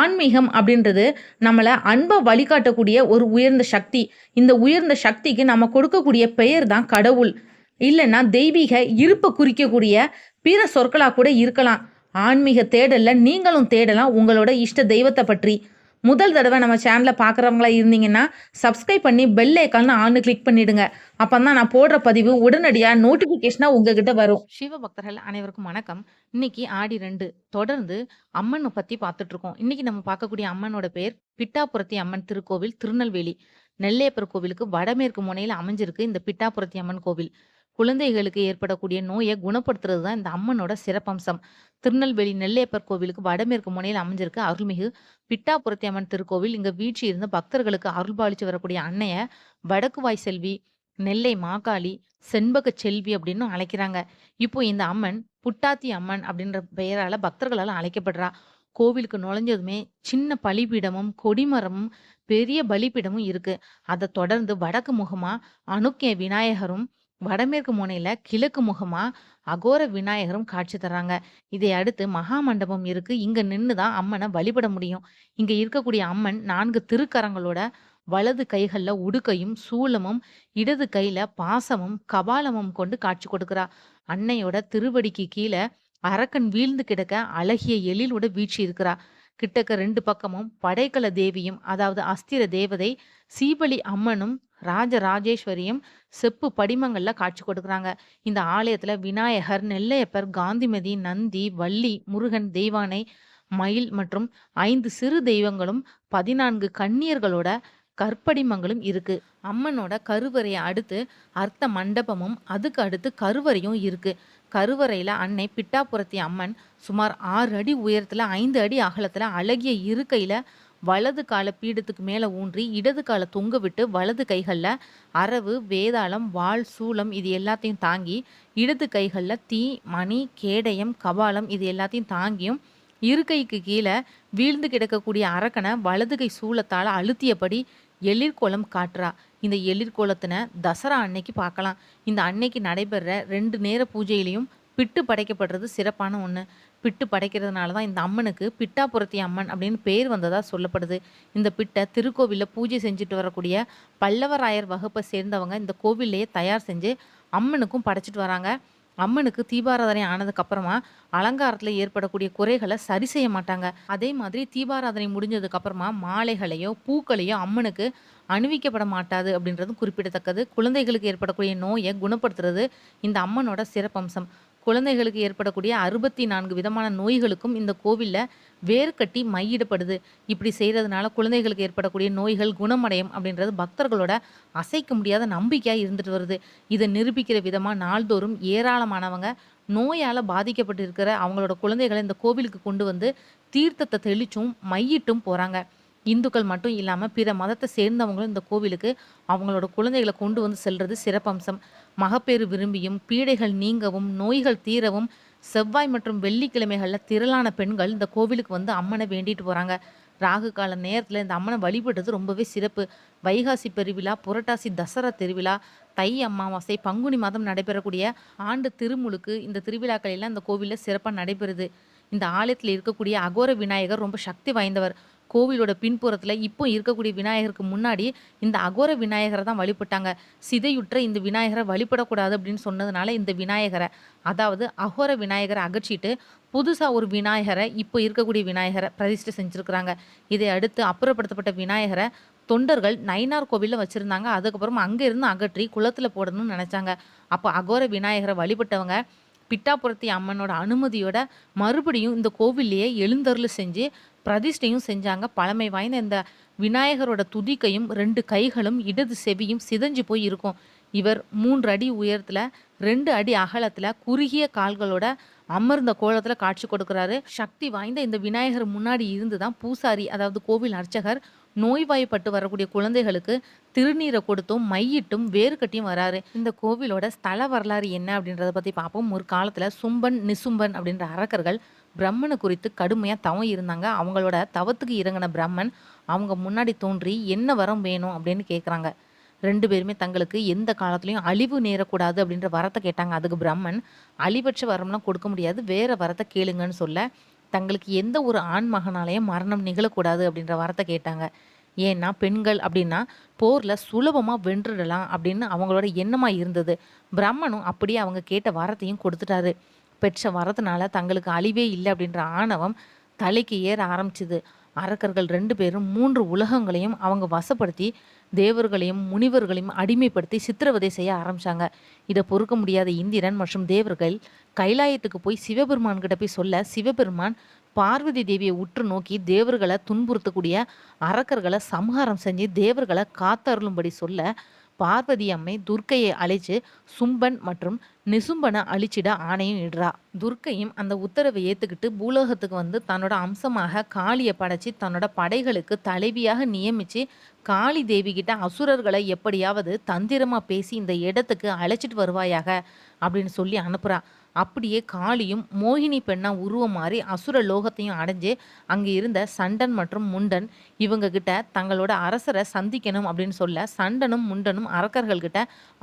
ஆன்மீகம் அப்படின்றது நம்மளை அன்பை வழிகாட்டக்கூடிய ஒரு உயர்ந்த சக்தி. இந்த உயர்ந்த சக்திக்கு நம்ம கொடுக்கக்கூடிய பெயர் தான் கடவுள். இல்லைன்னா தெய்வீக இருப்பை குறிக்கக்கூடிய பிற சொற்களாக கூட இருக்கலாம். ஆன்மீக தேடலில் நீங்களும் தேடலாம் உங்களோட இஷ்ட தெய்வத்தை பற்றி. முதல் தடவை நம்ம சேனலை பார்க்குறவங்களா இருந்தீங்கன்னா சப்ஸ்கிரைப் பண்ணி பெல் ஐக்கான ஆன்னு கிளிக் பண்ணிடுங்க. அப்போ தான் நான் போடுற பதிவு உடனடியாக நோட்டிஃபிகேஷனாக உங்ககிட்ட வரும். சிவ பக்தர்கள் அனைவருக்கும் வணக்கம். இன்னைக்கு ஆடி ரெண்டு. தொடர்ந்து அம்மனை பத்தி பார்த்துட்ருக்கோம் இன்னைக்கு நம்ம பார்க்கக்கூடிய அம்மனோட பேர் பிட்டாபுரத்தி அம்மன் திருக்கோவில் திருநெல்வேலி. நெல்லையப்பர் கோவிலுக்கு வடமேற்கு முனையில அமைஞ்சிருக்கு இந்த பிட்டாபுரத்தி அம்மன் கோவில். குழந்தைகளுக்கு ஏற்படக்கூடிய நோயை குணப்படுத்துறது தான் இந்த அம்மனோட சிறப்பம்சம். திருநெல்வேலி நெல்லையப்பர் கோவிலுக்கு வடமேற்கு முனையில் அமைஞ்சிருக்கு அருள்மிகு பிட்டாபுரத்தி அம்மன் திருக்கோவில் இங்க வீழ்ச்சி இருந்து பக்தர்களுக்கு அருள்பாலிச்சு வரக்கூடிய அன்னைய வடக்கு வாய் செல்வி நெல்லை மாகாளி செண்பக செல்வி அப்படின்னு அழைக்கிறாங்க. இப்போ இந்த அம்மன் புட்டாத்தி அம்மன் அப்படின்ற பெயரால பக்தர்களால் அழைக்கப்படுறா. கோவிலுக்கு நுழைஞ்சதுமே சின்ன பலிபீடமும் கொடிமரமும் பெரிய பலிபீடமும் இருக்கு. அதை தொடர்ந்து வடக்கு முகமா அணுக்கிய விநாயகரும் வடமேற்கு முனையில கிழக்கு முகமா அகோர விநாயகரும் காட்சி தர்றாங்க. இதை அடுத்து மகா மண்டபம் இருக்கு. இங்க நின்று தான் அம்மனை வழிபட முடியும். இங்க இருக்கக்கூடிய அம்மன் நான்கு திருக்கரங்களோட வலது கைகள்ல உடுக்கையும் சூலமும் இடது கையில பாசமும் கபாலமும் கொண்டு காட்சி கொடுக்கிறா. அன்னையோட திருவடிக்கு கீழே அரக்கன் வீழ்ந்து கிடக்க அழகிய எழிலோட வீழ்ச்சி இருக்கிறா. கிட்டக்க ரெண்டு பக்கமும் படைக்கல தேவியும் அதாவது அஸ்திர தேவதை சீபலி அம்மனும் ராஜராஜேஸ்வரியும் செப்பு படிமங்கள்ல காட்சி கொடுக்குறாங்க. இந்த ஆலயத்துல விநாயகர் நெல்லையப்பர் காந்திமதி நந்தி வள்ளி முருகன் தெய்வானை மயில் மற்றும் ஐந்து சிறு தெய்வங்களும் பதினான்கு கன்னியர்களோட கற்படிமங்களும் இருக்கு. அம்மனோட கருவறையை அடுத்து அர்த்த மண்டபமும் அதுக்கு அடுத்து கருவறையும் இருக்கு. கருவறையில அன்னை பிட்டாபுரத்தி அம்மன் சுமார் ஆறு அடி உயரத்துல ஐந்து அடி அகலத்துல அழகிய இருக்கையில வலது கால பீடத்துக்கு மேலே ஊன்றி இடது காலை தொங்க விட்டு வலது கைகளில் அரவு வேதாளம் வாள் சூலம் இது எல்லாத்தையும் தாங்கி இடது கைகளில் தீ மணி கேடயம் கபாலம் இது எல்லாத்தையும் தாங்கியும் இருக்கைக்கு கீழே வீழ்ந்து கிடக்கக்கூடிய அரக்கனை வலது கை சூளத்தால் அழுத்தியபடி எழிற்கோலம் காட்டுறா. இந்த எழிர்கோலத்தினை தசரா அன்னைக்கு பார்க்கலாம். இந்த அன்னைக்கு நடைபெற ரெண்டு நேர பூஜையிலையும் பிட்டு படைக்கப்படுறது சிறப்பான ஒன்று பிட்டு படைக்கிறதுனால தான் இந்த அம்மனுக்கு பிட்டாபுரத்தி அம்மன் அப்படின்னு பேர் வந்ததாக சொல்லப்படுது. இந்த பிட்டை திருக்கோவிலில் பூஜை செஞ்சுட்டு வரக்கூடிய பல்லவராயர் வகுப்பை சேர்ந்தவங்க இந்த கோவில்லையே தயார் செஞ்சு அம்மனுக்கும் படைச்சிட்டு வராங்க. அம்மனுக்கு தீபாராதனை ஆனதுக்கப்புறமா அலங்காரத்தில் ஏற்படக்கூடிய குறைகளை சரி செய்ய மாட்டாங்க. அதே மாதிரி தீபாராதனை முடிஞ்சதுக்கப்புறமா மாலைகளையோ பூக்களையோ அம்மனுக்கு அணிவிக்கப்பட மாட்டாது அப்படின்றதும் குறிப்பிடத்தக்கது. குழந்தைகளுக்கு ஏற்படக்கூடிய நோயை குணப்படுத்துறது இந்த அம்மனோட சிறப்பம்சம். குழந்தைகளுக்கு ஏற்படக்கூடிய அறுபத்தி நான்கு விதமான நோய்களுக்கும் இந்த கோவில்ல வேர் கட்டி மையிடப்படுது. இப்படி செய்கிறதுனால குழந்தைகளுக்கு ஏற்படக்கூடிய நோய்கள் குணமடையும் அப்படின்றது பக்தர்களோட அசைக்க முடியாத நம்பிக்கையாக இருந்துட்டு வருது. இதை நிரூபிக்கிற விதமாக நாள்தோறும் ஏராளமானவங்க நோயால் பாதிக்கப்பட்டு இருக்கிற அவங்களோட குழந்தைகளை இந்த கோவிலுக்கு கொண்டு வந்து தீர்த்தத்தை தெளிச்சும் மையிட்டும் போகிறாங்க இந்துக்கள் மட்டும் இல்லாமல் பிற மதத்தை சேர்ந்தவங்களும் இந்த கோவிலுக்கு அவங்களோட குழந்தைகளை கொண்டு வந்து செல்வது சிறப்பம்சம். மகப்பேறு விரும்பியும் பீடைகள் நீங்கவும் நோய்கள் தீரவும் செவ்வாய் மற்றும் வெள்ளிக்கிழமைகளில் திரளான பெண்கள் இந்த கோவிலுக்கு வந்து அம்மனை வேண்டிட்டு போகிறாங்க ராகு கால நேரத்தில் இந்த அம்மனை வழிபடுறது ரொம்பவே சிறப்பு. வைகாசி பெருவிழா புரட்டாசி தசரா திருவிழா தை அமாவாசை பங்குனி மாதம் நடைபெறக்கூடிய ஆண்டு திருமுழுக்கு இந்த திருவிழாக்கள் எல்லாம் இந்த கோவிலில் சிறப்பாக நடைபெறுது. இந்த ஆலயத்தில் இருக்கக்கூடிய அகோர விநாயகர் ரொம்ப சக்தி வாய்ந்தவர். கோவிலோட பின்புறத்தில் இப்போ இருக்கக்கூடிய விநாயகருக்கு முன்னாடி இந்த அகோர விநாயகரை தான் வழிபட்டாங்க. சிதையுற்ற இந்த விநாயகரை வழிபடக்கூடாது அப்படின்னு சொன்னதுனால இந்த விநாயகரை அதாவது அகோர விநாயகரை அகற்றிட்டு புதுசாக ஒரு விநாயகரை இப்போ இருக்கக்கூடிய விநாயகரை பிரதிஷ்டை செஞ்சுருக்கிறாங்க. இதை அடுத்து அப்புறப்படுத்தப்பட்ட விநாயகரை தொண்டர்கள் நயினார் கோவிலில் வச்சுருந்தாங்க. அதுக்கப்புறம் அங்கேருந்து அகற்றி குளத்தில் போடணும்னு நினச்சாங்க. அப்போ அகோர விநாயகரை வழிபட்டவங்க பிட்டாபுரத்தி அம்மனோட அனுமதியோட மறுபடியும் இந்த கோவில்லையே எழுந்தருள் செஞ்சு பிரதிஷ்டையும் செஞ்சாங்க. பழமை வாய்ந்த இந்த விநாயகரோட துதிக்கையும் ரெண்டு கைகளும் இடது செவியும் சிதைஞ்சு போய் இருக்கும். இவர் மூன்று அடி உயரத்துல ரெண்டு அடி அகலத்துல குறுகிய கால்களோட அமர்ந்த கோலத்துல காட்சி கொடுக்கிறாரு. சக்தி வாய்ந்த இந்த விநாயகர் முன்னாடி இருந்து தான் பூசாரி அதாவது கோவில் அர்ச்சகர் நோய்வாய்ப்பட்டு வரக்கூடிய குழந்தைகளுக்கு திருநீரை கொடுத்தும் மையிட்டும் வேறு கட்டியும் வராரு. இந்த கோவிலோட ஸ்தல வரலாறு என்ன அப்படின்றத பத்தி பார்ப்போம். ஒரு காலத்துல சும்பன் நிசும்பன் அப்படின்ற அரக்கர்கள் பிரம்மனை குறித்து கடுமையாக தவம் இருந்தாங்க. அவங்களோட தவத்துக்கு இறங்கின பிரம்மன் அவங்க முன்னாடி தோன்றி என்ன வரம் வேணும் அப்படின்னு கேட்குறாங்க ரெண்டு பேருமே தங்களுக்கு எந்த காலத்துலையும் அழிவு நேரக்கூடாது அப்படின்ற வரத்தை கேட்டாங்க. அதுக்கு பிரம்மன் அழிவற்ற வரம்லாம் கொடுக்க முடியாது வேற வரத்தை கேளுங்கன்னு சொல்ல தங்களுக்கு எந்த ஒரு ஆண் மகனாலேயும் மரணம் நிகழக்கூடாது அப்படின்ற வரத்தை கேட்டாங்க. ஏன்னா பெண்கள் அப்படின்னா போரில் சுலபமாக வென்றுடலாம் அப்படின்னு அவங்களோட எண்ணமாக இருந்தது. பிரம்மனும் அப்படியே அவங்க கேட்ட வரத்தையும் கொடுத்துட்டாரு. பெற்ற வரதுனால தங்களுக்கு அழிவே இல்லை அப்படின்ற ஆணவம் தலைக்கு ஏற ஆரம்பிச்சுது. அரக்கர்கள் ரெண்டு பேரும் மூன்று உலகங்களையும் அவங்க வசப்படுத்தி தேவர்களையும் முனிவர்களையும் அடிமைப்படுத்தி சித்திரவதை செய்ய ஆரம்பிச்சாங்க. இதை பொறுக்க முடியாத இந்திரன் மற்றும் தேவர்கள் கைலாயத்துக்கு போய் சிவபெருமான் கிட்ட போய் சொல்ல சிவபெருமான் பார்வதி தேவியை உற்று நோக்கி தேவர்களை துன்புறுத்தக்கூடிய அரக்கர்களை சம்ஹாரம் செஞ்சு தேவர்களை காத்தருளும்படி சொல்ல பார்வதி அம்மை துர்க்கையை அழைச்சு சும்பன் மற்றும் நிசும்பனை அழிச்சிட ஆணையும் இடுறா. துர்க்கையும் அந்த உத்தரவை ஏற்றுக்கிட்டு பூலோகத்துக்கு வந்து தன்னோட அம்சமாக காளியை படைச்சி தன்னோட படைகளுக்கு தலைவியாக நியமித்து காளி தேவி கிட்ட அசுரர்களை எப்படியாவது தந்திரமாக பேசி இந்த இடத்துக்கு அழைச்சிட்டு வருவாயாக அப்படின்னு சொல்லி அனுப்புகிறா அப்படியே காளியும் மோகினி பெண்ணா உருவம் மாறி அசுர லோகத்தையும் அடைஞ்சு அங்கே இருந்த சண்டன் மற்றும் முண்டன் இவங்க கிட்ட தங்களோட அரசரை சந்திக்கணும் அப்படின்னு சொல்ல சண்டனும் முண்டனும் அரக்கர்கள் கிட்ட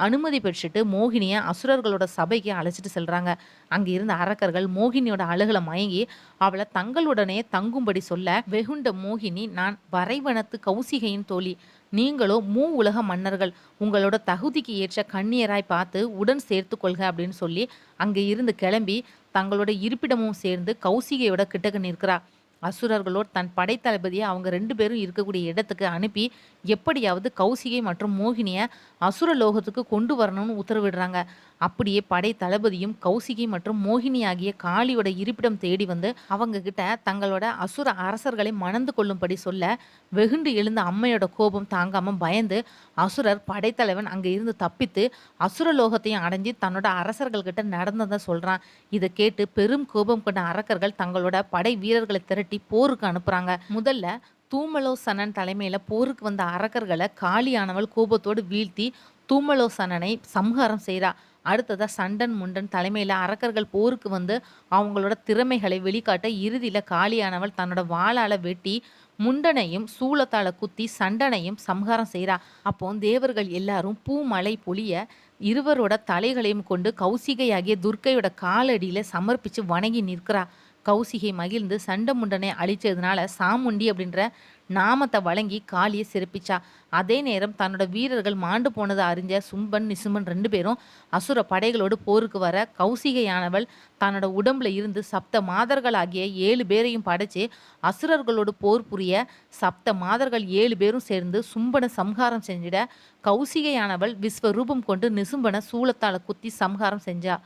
அனுமதி பெற்றுட்டு மோகினியை அசுரர்களோட சபைக்கு அழைச்சிட்டு செல்றாங்க. அங்கே இருந்த அரக்கர்கள் மோகினியோட அழுகலை மயங்கி அவளை தங்களுடனே தங்கும்படி சொல்ல வெகுண்ட மோகினி நான் வரைவனத்து கௌசிகையின் தோழி. நீங்களோ மூ உலக மன்னர்கள் உங்களோட தகுதிக்கு ஏற்ற கண்ணியராய் பார்த்து உடன் சேர்த்து கொள்க அப்படின்னு சொல்லி அங்கே இருந்து கிளம்பி தங்களோட இருப்பிடமும் சேர்ந்து கௌசிகையோட கிட்டக்க நிற்கிறா. அசுரர்களோடு தன் படைத்தளபதியை அவங்க ரெண்டு பேரும் இருக்கக்கூடிய இடத்துக்கு அனுப்பி எப்படியாவது கௌசிகை மற்றும் மோகினியை அசுர லோகத்துக்கு கொண்டு வரணும்னு உத்தரவிடுறாங்க. அப்படியே படை தளபதியும் கௌசிகை மற்றும் மோகினி ஆகிய காளியோட இருப்பிடம் தேடி வந்து அவங்க கிட்ட தங்களோட அசுர அரசர்களை மணந்து கொள்ளும்படி சொல்ல வெகுண்டு எழுந்த அம்மையோட கோபம் தாங்காம பயந்து அசுரர் படைத்தலைவன் அங்க இருந்து தப்பித்து அசுர லோகத்தையும் அடைஞ்சு தன்னோட அரசர்கள் கிட்ட நடந்ததை சொல்றான். இதை கேட்டு பெரும் கோபம் கொண்ட அரக்கர்கள் தங்களோட படை வீரர்களை திரட்டி போருக்கு அனுப்புறாங்க. முதல்ல தூமலோசனன் தலைமையில போருக்கு வந்த அரக்கர்களை காளியானவள் கோபத்தோடு வீழ்த்தி தூமலோசனனை சம்ஹாரம் செய்கிறா அடுத்ததாக சண்டன் முண்டன் தலைமையில் அரக்கர்கள் போருக்கு வந்து அவங்களோட திறமைகளை வெளிக்காட்ட இறுதியில் காளியானவள் தன்னோட வாளால் வெட்டி முண்டனையும் சூளத்தால் குத்தி சண்டனையும் சம்ஹாரம் செய்கிறா அப்போ தேவர்கள் எல்லாரும் பூமலை பொழிய இருவரோட தலைகளையும் கொண்டு கௌசிகையாகிய துர்க்கையோட காலடியில் சமர்ப்பித்து வணங்கி நிற்கிறா. கௌசிகை மகிழ்ந்து சண்டை முண்டனை அழிச்சதுனால சாமுண்டி அப்படின்ற நாமத்தை வழங்கி காளியை சிறப்பிச்சா அதே நேரம் தன்னோட வீரர்கள் மாண்டு போனதை அறிஞ்ச சும்பன் நிசும்பன் ரெண்டு பேரும் அசுர படைகளோடு போருக்கு வர கௌசிகையானவள் தன்னோட உடம்புல இருந்து சப்த மாதர்களாகிய ஏழு பேரையும் படைச்சு அசுரர்களோடு போர் புரிய சப்த மாதர்கள் ஏழு பேரும் சேர்ந்து சும்பனை சம்ஹாரம் செஞ்சிட கௌசிகையானவள் விஸ்வரூபம் கொண்டு நிசும்பனை சூளத்தால குத்தி சம்ஹாரம் செஞ்சா.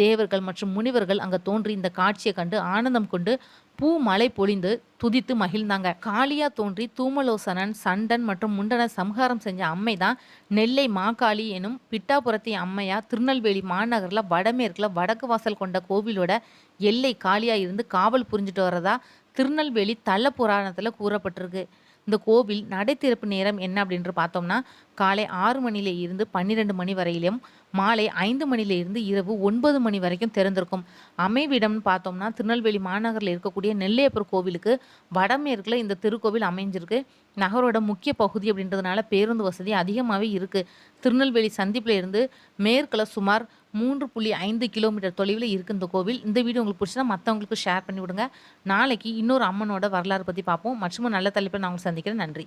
தேவர்கள் மற்றும் முனிவர்கள் அங்க தோன்றி இந்த காட்சியை கண்டு ஆனந்தம் கொண்டு பூ மலை பொழிந்து துதித்து மகிழ்ந்தாங்க. காளியா தோன்றி தூமலோசனன் சண்டன் மற்றும் முண்டன சம்ஹாரம் செஞ்ச அம்மை தான் நெல்லை மாகாளி எனும் பிட்டாபுரத்தி அம்மையா திருநெல்வேலி மாநகரில் வடமேற்குல வடக்கு வாசல் கொண்ட கோவிலோட எல்லை காளியா இருந்து காவல் புரிஞ்சுட்டு வர்றதா திருநெல்வேலி தள்ள புராணத்தில் கூறப்பட்டிருக்கு. இந்த கோவில் நடை திறப்பு நேரம் என்ன அப்படின்று பார்த்தோம்னா காலை ஆறு மணியில இருந்து பன்னிரெண்டு மணி வரையிலும் மாலை ஐந்து மணியில இருந்து இரவு ஒன்பது மணி வரைக்கும் திறந்திருக்கும். அமைவிடம்னு பார்த்தோம்னா திருநெல்வேலி மாநகரில் இருக்கக்கூடிய நெல்லையப்பர் கோவிலுக்கு வடமேற்குல இந்த திருக்கோவில் அமைஞ்சிருக்கு. நகரோட முக்கிய பகுதி அப்படின்றதுனால பேருந்து வசதி அதிகமாகவே இருக்குது திருநெல்வேலி சந்திப்பில் இருந்து மேற்குல சுமார் மூன்று புள்ளி ஐந்து கிலோமீட்டர் தொலைவில் இருக்குது இந்த கோவில். இந்த வீடியோ உங்களுக்கு பிடிச்சா மற்றவங்களுக்கு ஷேர் பண்ணி விடுங்க. நாளைக்கு இன்னொரு அம்மனோட வரலாறு பற்றி பார்ப்போம். மற்றும் நல்ல தலைப்பில் நான் உங்களுக்கு சந்திக்கிறேன். நன்றி.